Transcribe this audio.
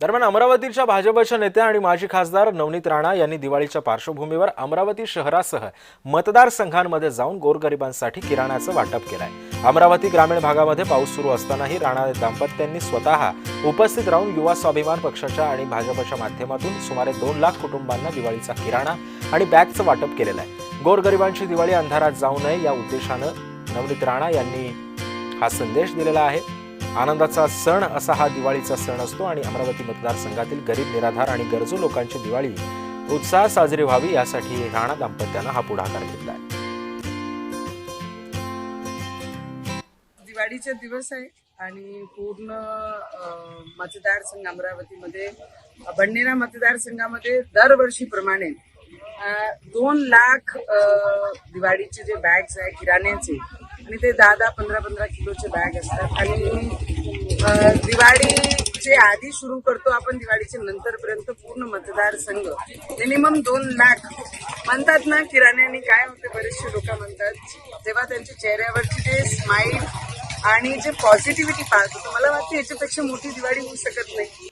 दरम्यान अमरावतीच्या भाजपच्या नेत्या आणि माजी खासदार नवनीत राणा यांनी दिवाळीच्या पार्श्वभूमीवर अमरावती शहरासह मतदारसंघांमध्ये जाऊन गोरगरिबांसाठी किराण्याचं वाटप केलंय. अमरावती ग्रामीण भागामध्ये पाऊस सुरू असतानाही राणा दाम्पत्यांनी स्वतः उपस्थित राहून युवा स्वाभिमान पक्षाच्या आणि भाजपच्या माध्यमातून सुमारे दोन लाख कुटुंबांना दिवाळीचा किराणा आणि बॅगचं वाटप केलेलं आहे. गोरगरिबांची दिवाळी अंधारात जाऊ नये या उद्देशानं नवनीत राणा यांनी हा संदेश दिलेला आहे. आनंदाचा सण असा हा दिवाळीचा सण असतो आणि अमरावती मतदारसंघातील गरीब निराधार आणि गरजू लोकांची दिवाळी उत्साह साजरी व्हावी यासाठी राणा दाम्पत्यानं हा पुढाकार घेतला आहे. दिवाळीचे दिवस आहे आणि पूर्ण मतदारसंघ अमरावतीमध्ये बंडेरा मतदारसंघामध्ये दरवर्षीप्रमाणे दोन लाख दिवाळीचे जे बॅग्स आहे किराण्याचे आणि ते दहा दहा पंधरा पंधरा किलोचे बॅग असतात. आणि दिवाळीचे आधी सुरू करतो आपण दिवाळीच्या नंतरपर्यंत पूर्ण मतदारसंघ मिनिमम दोन लाख. म्हणतात ना किराण्याने काय होते बरेचसे लोक म्हणतात तेव्हा त्यांच्या चेहऱ्यावरची ते स्माईल आणि जे पॉझिटिव्हिटी पाहतो मला वाटतं याच्यापेक्षा मोठी दिवाळी होऊ शकत नाही.